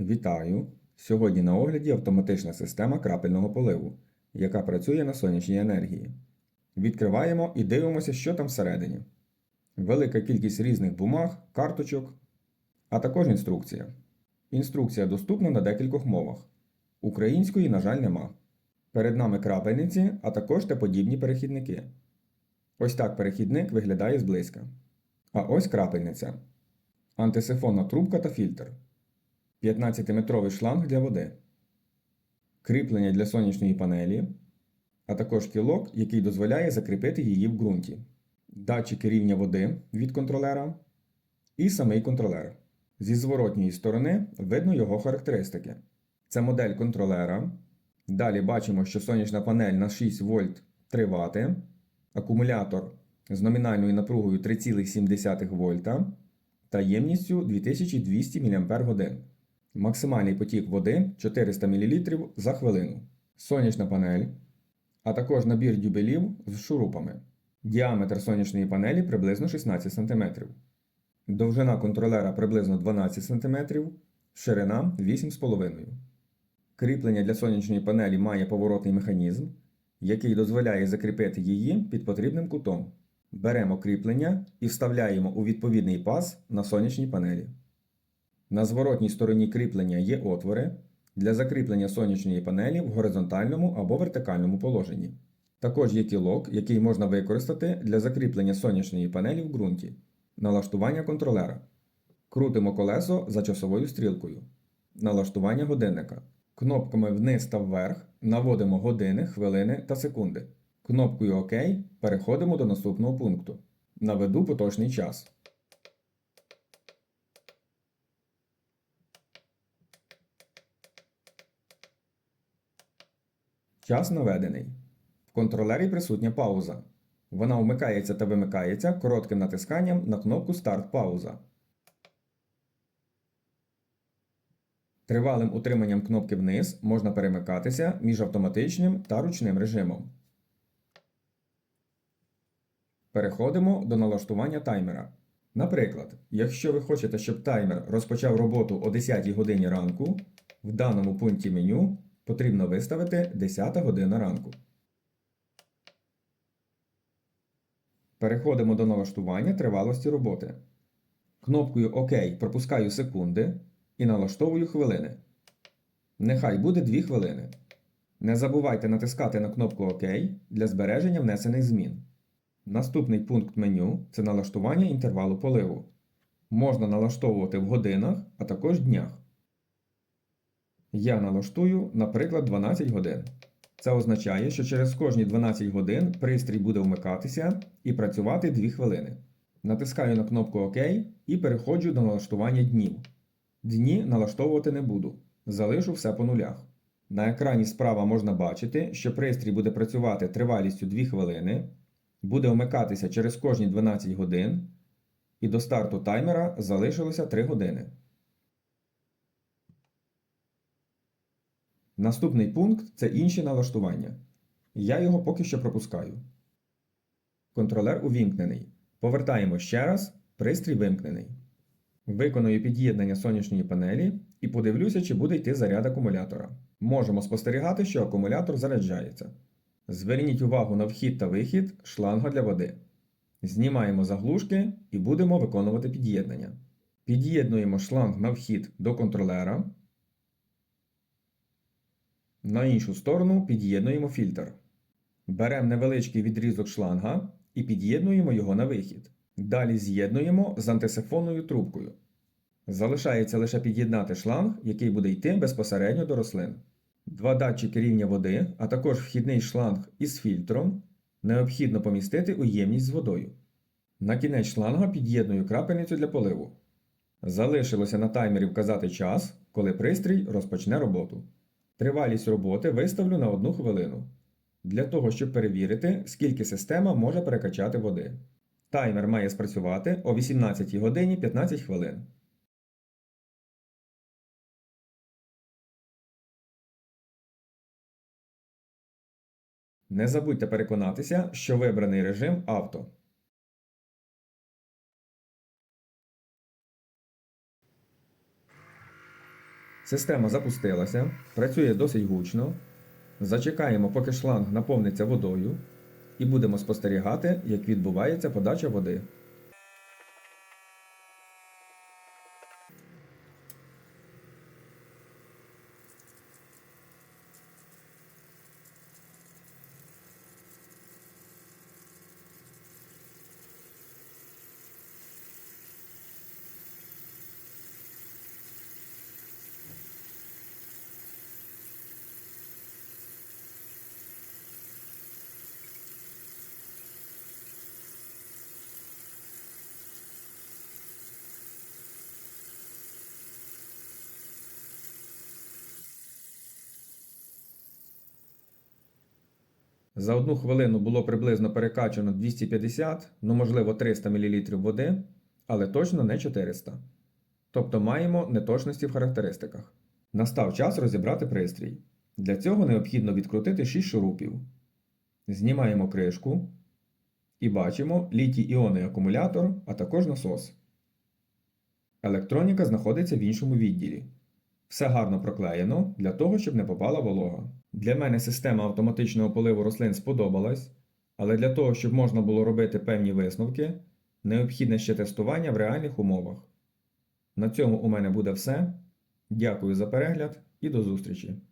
Вітаю! Сьогодні на огляді автоматична система крапельного поливу, яка працює на сонячній енергії. Відкриваємо і дивимося, що там всередині. Велика кількість різних бумаг, карточок, а також інструкція. Інструкція доступна на декількох мовах. Української, на жаль, нема. Перед нами крапельниці, а також та подібні перехідники. Ось так перехідник виглядає зблизька. А ось крапельниця. Антисифонна трубка та фільтр. 15-метровий шланг для води, кріплення для сонячної панелі, а також кілок, який дозволяє закріпити її в ґрунті, датчики рівня води від контролера і самий контролер. Зі зворотньої сторони видно його характеристики. Це модель контролера. Далі бачимо, що сонячна панель на 6 вольт 3 Вт, акумулятор з номінальною напругою 3,7 вольта та ємністю 2200 мАч. Максимальний потік води 400 мл за хвилину. Сонячна панель, а також набір дюбелів з шурупами. Діаметр сонячної панелі приблизно 16 см. Довжина контролера приблизно 12 см, ширина 8,5 Кріплення для сонячної панелі має поворотний механізм, який дозволяє закріпити її під потрібним кутом. Беремо кріплення і вставляємо у відповідний паз на сонячній панелі. На зворотній стороні кріплення є отвори для закріплення сонячної панелі в горизонтальному або вертикальному положенні. Також є кілок, який можна використати для закріплення сонячної панелі в ґрунті, налаштування контролера. Крутимо колесо за часовою стрілкою. Налаштування годинника. Кнопками вниз та вверх наводимо години, хвилини та секунди. Кнопкою ОК переходимо до наступного пункту. Наведу поточний час. Час наведений. В контролері присутня пауза. Вона вмикається та вимикається коротким натисканням на кнопку Старт пауза. Тривалим утриманням кнопки вниз можна перемикатися між автоматичним та ручним режимом. Переходимо до налаштування таймера. Наприклад, якщо ви хочете, щоб таймер розпочав роботу о 10 годині ранку, в даному пункті меню потрібно виставити 10 година ранку. Переходимо до налаштування тривалості роботи. Кнопкою ОК пропускаю секунди і налаштовую хвилини. Нехай буде 2 хвилини. Не забувайте натискати на кнопку ОК для збереження внесених змін. Наступний пункт меню це налаштування інтервалу поливу. Можна налаштовувати в годинах, а також днях. Я налаштую, наприклад, 12 годин. Це означає, що через кожні 12 годин пристрій буде вмикатися і працювати 2 хвилини. Натискаю на кнопку ОК і переходжу до налаштування днів. Дні налаштовувати не буду. Залишу все по нулях. На екрані справа можна бачити, що пристрій буде працювати тривалістю 2 хвилини, буде вмикатися через кожні 12 годин, і до старту таймера залишилося 3 години. Наступний пункт це інші налаштування. Я його поки що пропускаю. Контролер увімкнений. Повертаємо ще раз. Пристрій вимкнений. Виконую під'єднання сонячної панелі і подивлюся, чи буде йти заряд акумулятора. Можемо спостерігати, що акумулятор заряджається. Зверніть увагу на вхід та вихід шланга для води. Знімаємо заглушки і будемо виконувати під'єднання. Під'єднуємо шланг на вхід до контролера. На іншу сторону під'єднуємо фільтр. Беремо невеличкий відрізок шланга і під'єднуємо його на вихід. Далі з'єднуємо з антисифонною трубкою. Залишається лише під'єднати шланг, який буде йти безпосередньо до рослин. Два датчики рівня води, а також вхідний шланг із фільтром необхідно помістити у ємність з водою. На кінець шланга під'єдную крапельницю для поливу. Залишилося на таймері вказати час, коли пристрій розпочне роботу. Тривалість роботи виставлю на 1 хвилину. Для того, щоб перевірити, скільки система може перекачати води. Таймер має спрацювати о 18 годині 15 хвилин. Не забудьте переконатися, що вибраний режим авто. Система запустилася, працює досить гучно. Зачекаємо, поки шланг наповниться водою, і будемо спостерігати, як відбувається подача води. За одну хвилину було приблизно перекачано 250, ну можливо 300 мл води, але точно не 400. Тобто маємо неточності в характеристиках. Настав час розібрати пристрій. Для цього необхідно відкрутити 6 шурупів. Знімаємо кришку і бачимо літій іонний акумулятор, а також насос. Електроніка знаходиться в іншому відділі. Все гарно проклеєно для того, щоб не попала волога. Для мене система автоматичного поливу рослин сподобалась, але для того, щоб можна було робити певні висновки, необхідне ще тестування в реальних умовах. На цьому у мене буде все. Дякую за перегляд і до зустрічі!